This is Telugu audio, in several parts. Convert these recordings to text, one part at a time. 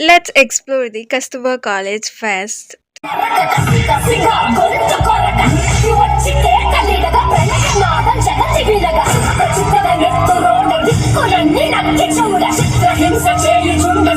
Let's explore the Kastuba College Fest. జీవించడమే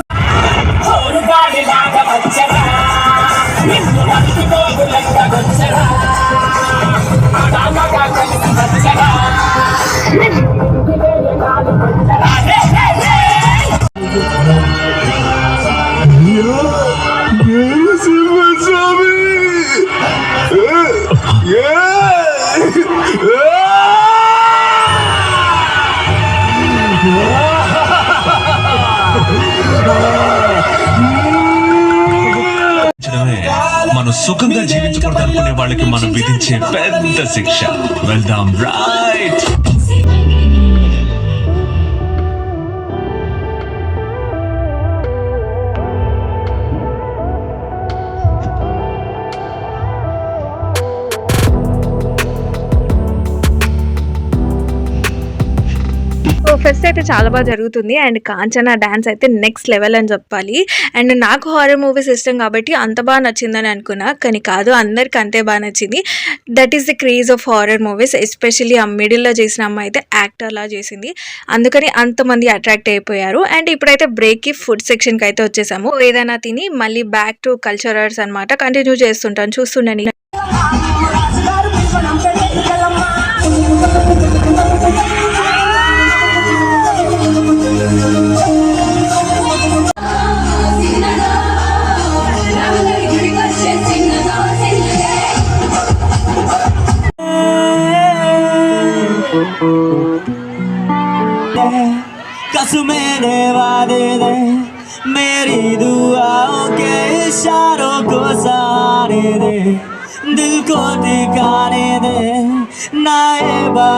మనం సుఖంగా జీవించకూడదు అనుకునే వాళ్ళకి మనం విధించే పెద్ద శిక్ష. వెళ్దాం రైట్ ఫెస్ట్ అయితే చాలా బాగా జరుగుతుంది. అండ్ కాంచనా డ్యాన్స్ అయితే నెక్స్ట్ లెవెల్ అని చెప్పాలి. అండ్ నాకు హారర్ మూవీస్ ఇష్టం కాబట్టి అంత బాగా నచ్చిందని అనుకున్నా. కానీ కాదు అందరికి అంతే బాగా నచ్చింది. That is the craze of horror movies especially ఆ మిడిల్లో చేసిన అమ్మాయి అయితే యాక్టర్లా చేసింది. అందుకని అంతమంది అట్రాక్ట్ అయిపోయారు. అండ్ ఇప్పుడైతే బ్రేక్కి ఫుడ్ సెక్షన్కి అయితే వచ్చేసాము. ఏదైనా తిని మళ్ళీ బ్యాక్ టు కల్చరర్స్ అనమాట కంటిన్యూ చేస్తుంటాను. చూస్తుండని कसमें दे वादे दे मेरी दुआओं के इशारों को सहारे दे दिल को ठिकाने दे नाए बा